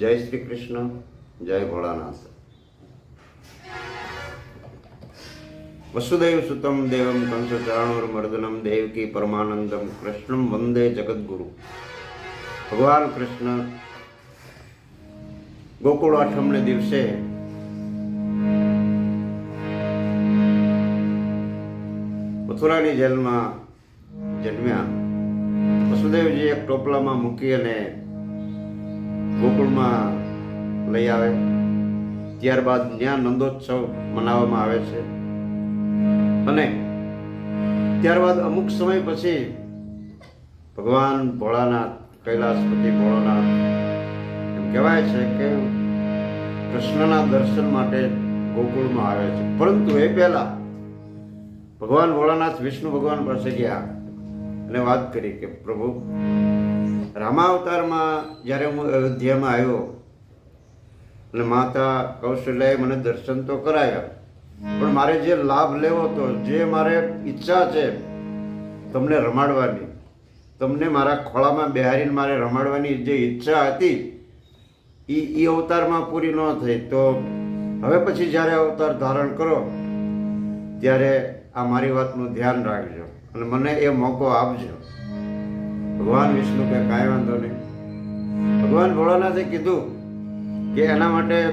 જય શ્રી કૃષ્ણ, જય ભોળાનાથ. વસુદેવ સુતમ દેવમ કંસ ચાણુર્મર્દનમ દેવકી પરમાનંદમ કૃષ્ણમ વંદે જગદગુરુ. ભગવાન કૃષ્ણ ગોકુળ આઠમને દિવસે મથુરાની જેલમાં જન્મ્યા. વસુદેવજી એક ટોપલામાં મૂકી અને ગોકુળમાં લઈ આવે. ત્યારબાદ ત્યાં નંદોત્સવ મનાવવામાં આવે છે. અને ત્યારબાદ અમુક સમય પછી ભગવાન ભોળાનાથ કૈલાસપતિ ભોળાનાથ એમ કહેવાય છે કે કૃષ્ણના દર્શન માટે ગોકુળમાં આવે છે. પરંતુ એ પહેલા ભગવાન ભોળાનાથ, વિષ્ણુ ભગવાન પાસે ગયા. અને વાત કરી કે પ્રભુ, રામાવતારમાં જ્યારે હું અયોધ્યામાં આવ્યો અને માતા કૌશલ્યાએ મને દર્શન તો કરાયા, પણ મારે જે લાભ લેવો હતો, જે મારે ઈચ્છા છે, તમને રમાડવાની, તમને મારા ખોળામાં બેહારીને મારે રમાડવાની જે ઈચ્છા હતી એ એ અવતારમાં પૂરી ન થઈ. તો હવે પછી જ્યારે અવતાર ધારણ કરો, ત્યારે આ મારી વાતનું ધ્યાન રાખજો. અને મને એ મોકો આપજો. ભગવાન વિષ્ણુ કે કાંઈ વાંધો નહીં. ભગવાન ભોળાનાથે કીધું કે એના માટે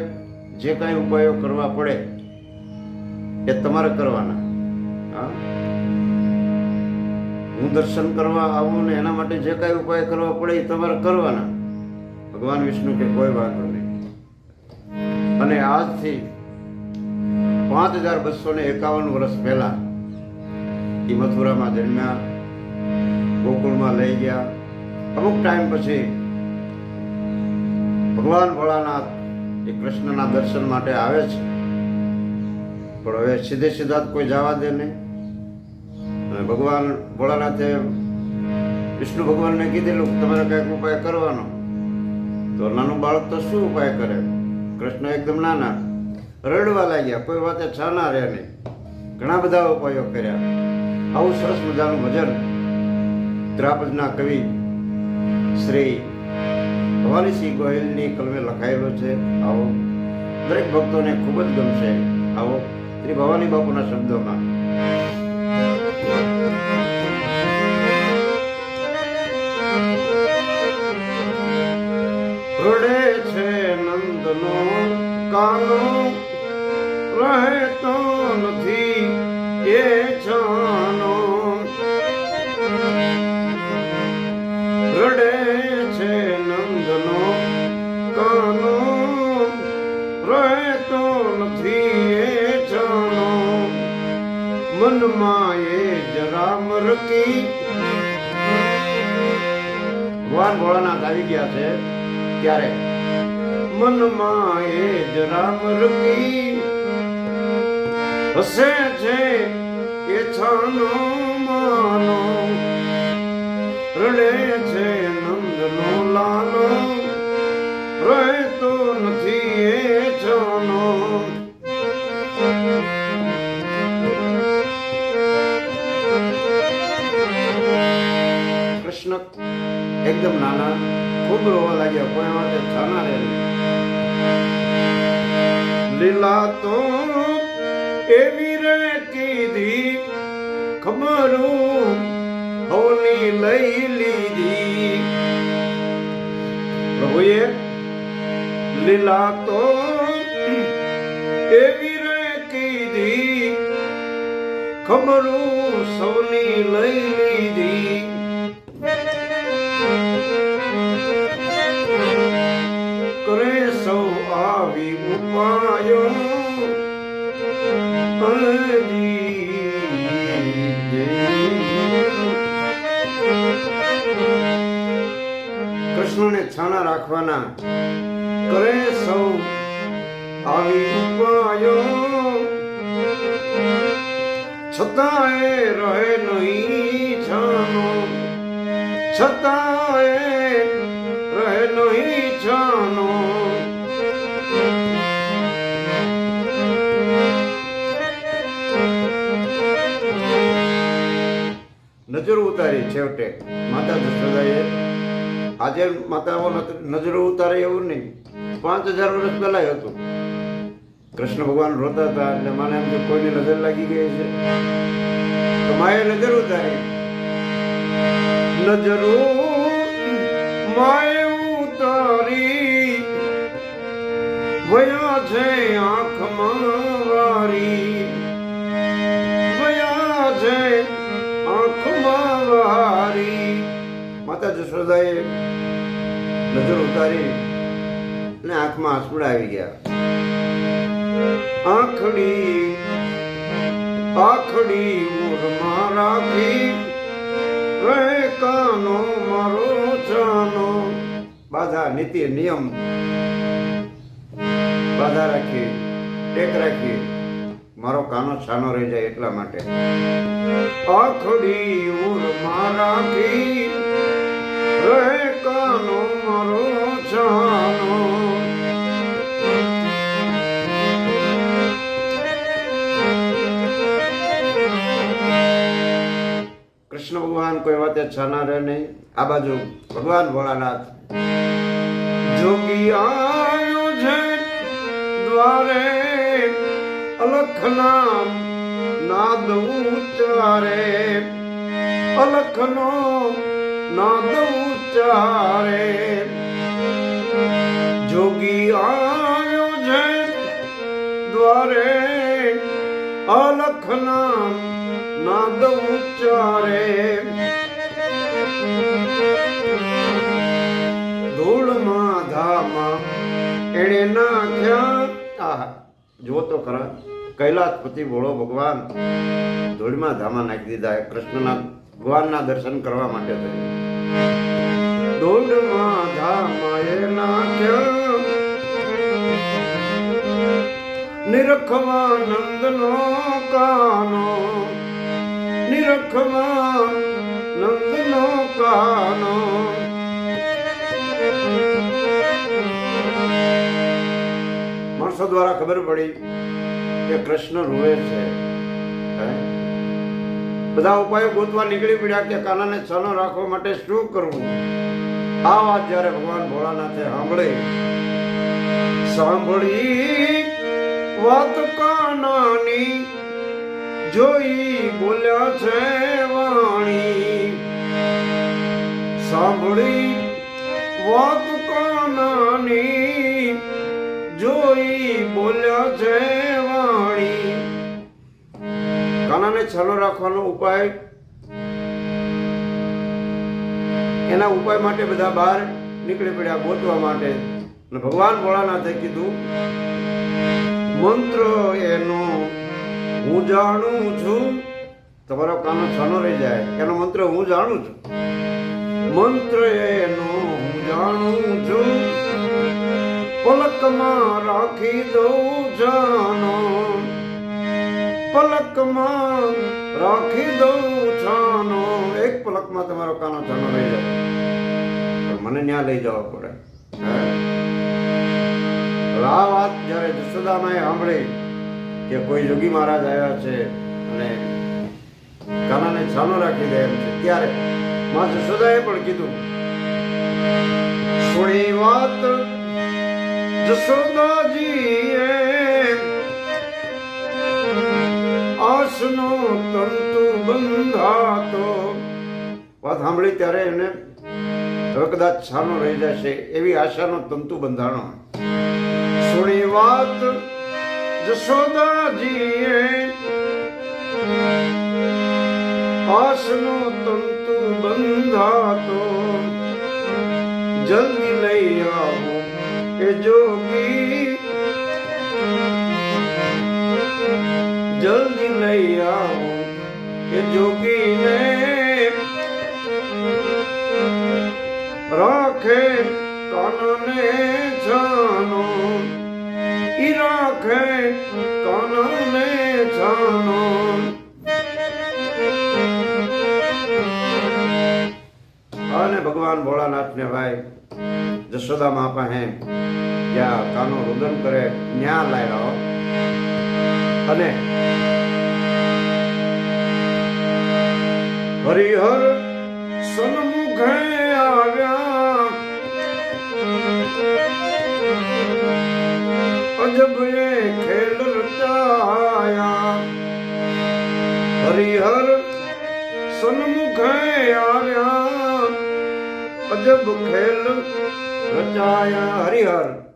જે કાંઈ ઉપાયો કરવા પડે એ તમારે કરવાના. હા? હું દર્શન કરવા આવું ને એના માટે જે કાંઈ ઉપાય કરવા પડે એ તમારે કરવાના. ભગવાન વિષ્ણુ કે કોઈ વાંધો નહીં. અને આજથી પાંચ હજાર બસો ને એકાવન વર્ષ પહેલા મથુરામાં જન્મ્યા ગોકુળમાં લઈ ગયા. અમુક ટાઈમ પછી ભગવાન ભોળાનાથ એ કૃષ્ણના દર્શન માટે આવે છે. પણ હવે સીધે સીધા કોઈ જવા દે નહીં. ભગવાન ભોળાનાથે વિષ્ણુ ભગવાનને કીધેલું તમારે કંઈક ઉપાય કરવાનો. તો નાનું બાળક તો શું ઉપાય કરે? કૃષ્ણ એકદમ નાના રડવા લાગ્યા. કોઈ વાતે છાના રહ્યા નહીં. ઘણા બધા ઉપાયો કર્યા. આવું સરસ મજાનું ભજન ત્રાપજના કવિ શ્રી ભવાનીસિંહ ગોહિલની કલમે લખાયેલો છે. આવો. દરેક ભક્તોને ખૂબ જ ગમશે. આવો. શ્રી ભવાની બાપુના શબ્દોમાં. રડે છે નંદનો કાનો મનમાં એ જરા મરકી. ભગવાન ભોળાનાથ આવી ગયા છે. ત્યારે મનમાં એ જરા મરકી. હસે છે એ છાનો માનો. રડે છે નંદનો લાલો. એકદમ નાના, ખૂબ રોવા લાગ્યા, કોઈ વાતે છાના રહે લીલા તો એવી રે કીધી ખબરું હોની લઈ લીધી. પ્રભુએ લીલા તો એવી રે કીધી ખબરું સૌની લઈ લીધી. ઉપાયો કૃષ્ણને છાના રાખવાના કરે સૌ આવી ઉપાયો છતાંય રહે નહીં છાનો. છતાંય રહે નહીં છાનો. ઉતારી છેવટે. માતા દશરથાએ આજે માતાઓ નજરો ઉતારે એવું નહીં. પાંચ હજાર વર્ષ પહેલા હતું. કૃષ્ણ ભગવાન રોતા હતા એટલે મને એમ કે કોઈની નજર લાગી ગઈ છે તો માએ નજર ઉતારી. નજરો માએ ઉતારી. વયા છે આંખમાં વારી. માતા નજર ઉતારી ને આંખમાં આંસુડા આવી ગયા. આંખડી આખડી ઉર રાખી રહે કાનો મારો જાનો. બાધા નીતિ, નિયમ. બાધા રાખી, ટેક રાખી. મારો કાનો છાનો રહી જાય એટલા માટે. આખડી ઉર મારા છાનો કૃષ્ણ ભગવાન કોઈ વાતે છના રહે નહીં. આ બાજુ ભગવાન ભોળાનાથ. જોગી આયો છે દ્વારે અલખ નામ નાદ ઉચ્ચારે. અલખનો નાદ ઉચ્ચારે. જોગી આયો છે દ્વારે અલખ નામ નાદ ઉચ્ચારે. ધૂળમાં ધામાં એણે નાખ્યા. આહા જો તો ખરા, કૈલાસપતિ ભોળો ભગવાન. ધૂળમાં ધામા નાખી દીધા કૃષ્ણના ભગવાનના દર્શન કરવા માટે થયું. ધૂળમાં ધામાં એ નાખ્યા. નિરખવા નંદનો કાનો. નિરખવા નંદનો કાનો. માણસો દ્વારા ખબર પડી કે કૃષ્ણ રૂવે છે? બધા ઉપાયો ગોતવા નીકળી પડ્યા કે કાનાને છાનો રાખવા માટે શું કરવું? આ વાત જ્યારે ભગવાન ભોળાનાથે સાંભળે. સાંભળી વાત કાનાની જોઈ બોલ્યા છે વાણી. સાંભળી વાત કાનાની જોઈ બોલ્યા છે કાનાને છલો રાખવાનો ઉપાય. એના ઉપાય માટે બધા બહાર નીકળી પડ્યા ગોતવા માટે. ભગવાન ભોળાનાથે કીધું, મંત્ર એનો હું જાણું છું. તમારો કાનો છનો રહી જાય. એનો મંત્ર હું જાણું છું. મંત્ર એનો હું જાણું છું. પલકમાં રાખી દઉં જાનો પલકમાં રાખી દઉં છાનો. એક પલકમાં તમારો કાનો છાનો લઈ જાય મને ત્યાં લઈ જવા પડે. આ વાત જ્યારે જશોદામાએ સાંભળી કે કોઈ યોગી મહારાજ આવ્યા છે અને કાનાને છાનો રાખી દે એમ છે, ત્યારે માં જશોદાએ પણ કીધું કોઈ વાત જશોદાજીએ આસનો તંતુ બંધાતો. વાત સાંભળી ત્યારે એને હવે કદાચ છાનો રહી જશે એવી આશાનો તંતુ બંધાણો. સુણી વાત જશોદાજીએ આસનો તંતુ બંધાતો. જલ્દી લઈ આવો એ જોગી. જલ્દી આવો કે જોગીને રાખે કાનને જાનો. ઈ રાખે કાનને જાનો. અને ભગવાન ભોળાનાથને ભાઈ જશોદા મા પાસે જ્યાં કાનો રુદન કરે ન્યા લાવ્યા અને હરિહર સન્મુખે આવ્યા. અજબ એ ખેલ રચાયા. હરિહર સન્મુખે આવ્યા. અજબ ખેલ રચાયા. હરિહર.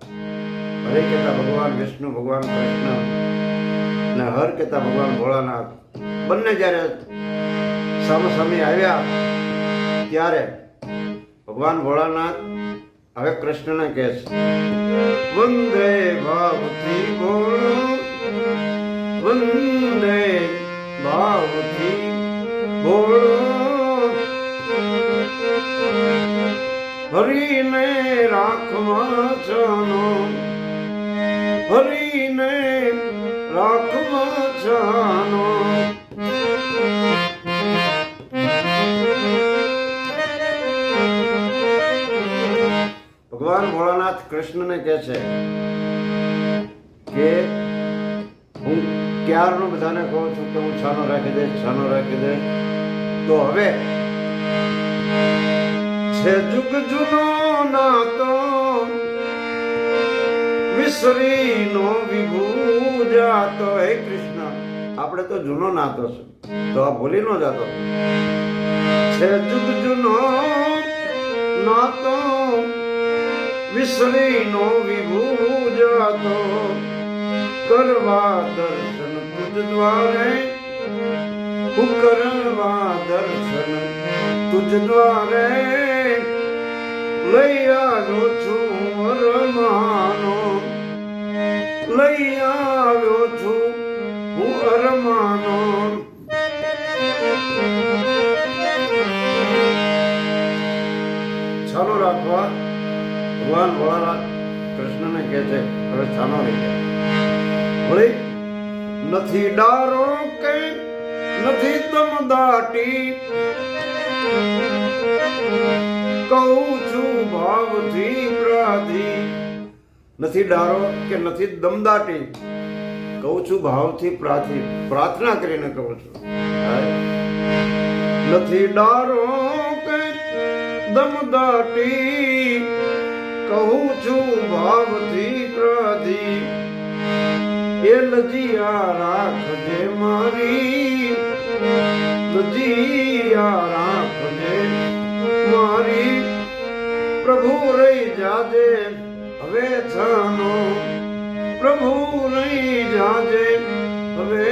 હરે કહેતા ભગવાન વિષ્ણુ, ભગવાન કૃષ્ણ ને હર કહેતા ભગવાન ભોળાનાથ. બંને જ્યારે સામસામે આવ્યા ત્યારે ભગવાન ભોળાનાથ હવે કૃષ્ણને કહે છે, વંદે ભાવથી બોલો, વંદે ભાવથી બોલો. હરીને રાખવા જાનો હરીને રાખવા જાનો કૃષ્ણને કહે છે કે હું ક્યારનો બધાને કહું છું કે હું છાનો રાખી દઈશ, છાનો રાખી દઈશ. તો હવે છે જુગ જુનો નાતો, વિસરીનો વિભૂ જાતો. હે કૃષ્ણ, આપણે તો જૂનો નાતો છે, તો આ ભૂલી નો જાતો. છે જુગ જુનો નાતો વિસરીનો વિભૂ જાતો કરવા દર્શન તુજ દ્વારે હું કરવા દર્શન તુજ દ્વારે. લઈ આવ્યો છું અરમાનો લઈ આવ્યો છું હું અરમાનો છાનો રાખવા. ભગવાન ભોળાનાથ કૃષ્ણને કહે છે, હવે છાનો રહી જાય નથી ડારો કે નથી દમદાટી કહું છું, ભાવથી પ્રાધી નથી ડારો કે નથી દમદાટી કહું છું, ભાવથી પ્રાર્થી પ્રાર્થના કરીને કહું છું. નથી ડારો કે દમદાટી કહું છું, ભાવથી પ્રાધી એ નદીયા રાખજે મારી નદીયા રાખજે મારી. પ્રભુ રહી જાજે હવે છાનો પ્રભુ રહી જાજે હવે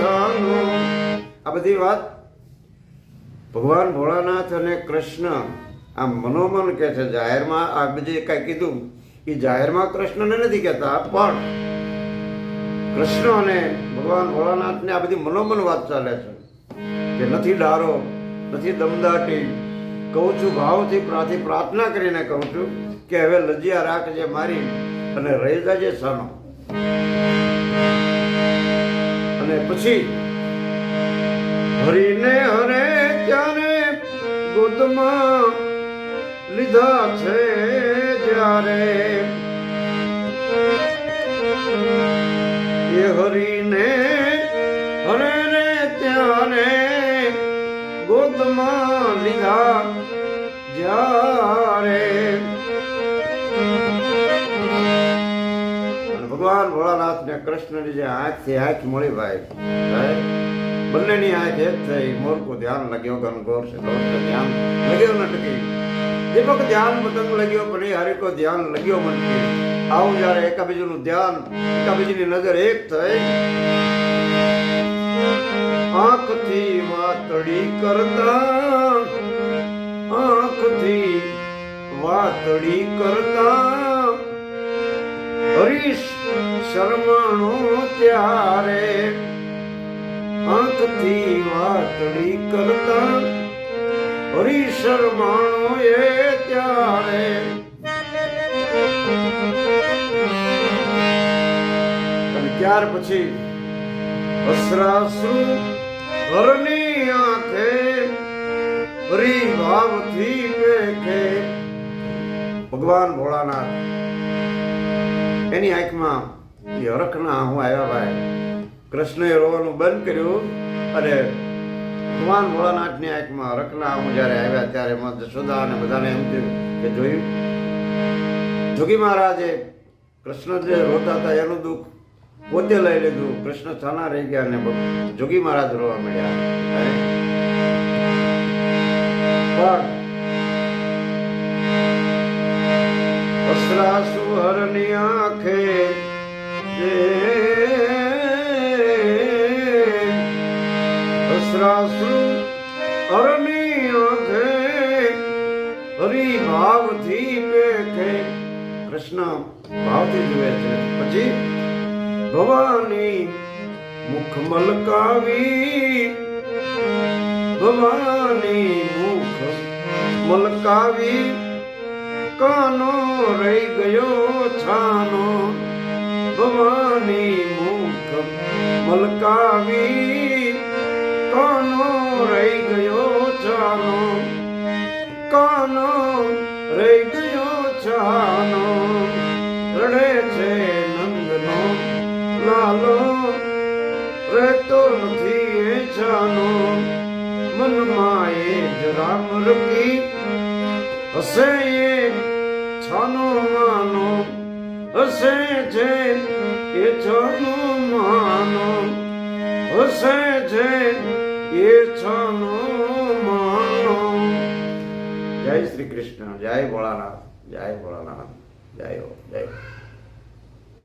છાનો આ બધી વાત ભગવાન ભોળાનાથ અને કૃષ્ણ આ મનોમન કે છે, જાહેરમાં આ બીજે કાંઈ કીધું. એ જાહેરમાં કૃષ્ણને નથી કહેતા, પણ કૃષ્ણ અને ભગવાન ભોળાનાથને આ બધી મનોમન વાત ચાલે છે. કે નથી ડારો, નથી દમદાટી. કહું છું, ભાવથી પ્રાથી પ્રાર્થના કરીને કહું છું કે હવે લજ્યા રાખજે મારી અને રહી જાજે સાનો. અને પછી હરીને હરે ત્યારે ગોદમાં લીધા છે જ્યારે. એ હરીને, હરે રે ત્યારે ગોદમાં લીધા જ્યારે. ભગવાન ભોળાનાથ ને કૃષ્ણની જે આંખથી આંખ મળી ભાઈ બંનેની આંખ એક થઈ, મોરકું ધ્યાન લગ્યો છે છે, ધ્યાન લગ્યો ન ટકી. દીપક ધ્યાન પતંગ લગ્યો, પણ એ હરિકો ધ્યાન લગ્યો મન કે આવું જ્યારે એકાબીજાનું ધ્યાન, એકાબીજાની નજર એક થઈ, આંખથી વાતડી કરતા, આંખથી વાતડી કરતા, હરીશ શરમાણો ત્યારે આંખથી વાતડી કરતા હરી એ ત્યારે અને ત્યાર પછી અસરાશ્રુ હરની આંખે હરી ભાવથી પેખે ભગવાન ભોળાનાથ, એની આંખમાં એ હરખના હું આવ્યા ભાઈ. કૃષ્ણએ રોવાનું બંધ કર્યું અને ભગવાન ભોળાનાથની આંખમાં હરખના હું જ્યારે આવ્યા ત્યારે માં જશોદા અને બધાને એમ થયું કે જોયું, જોગી મહારાજે કૃષ્ણ જે રોતા હતા, એનું દુઃખ પોતે લઈ લીધું, કૃષ્ણ થાના રહી ગયા અને જોગી મહારાજ રોવા મળ્યા પણ અસરા સુહરની આંખે જે કૃષ્ણ ભાવથી જુએ છે. પછી ભવાની મુખ મલકાવી, ભવાની મુખ મલકાવી, કાનો રહી ગયો છાનો, ભવાની મુખ મલકાવી, કાનો રહી ગયો છાનો, કાનો રહી ગયો છાનો રડે છે નંદનો, લાલો રહેતો નથી એ છાનો મનમાં એ જ રામ રકી, હસે એ છાનો માનો હસે છે એ છાનો માનો, હસે છે એ છાનો માનો. જય શ્રી કૃષ્ણ, જય ભોળાનાથ જય ભોળાનાથ જય હો જય હો.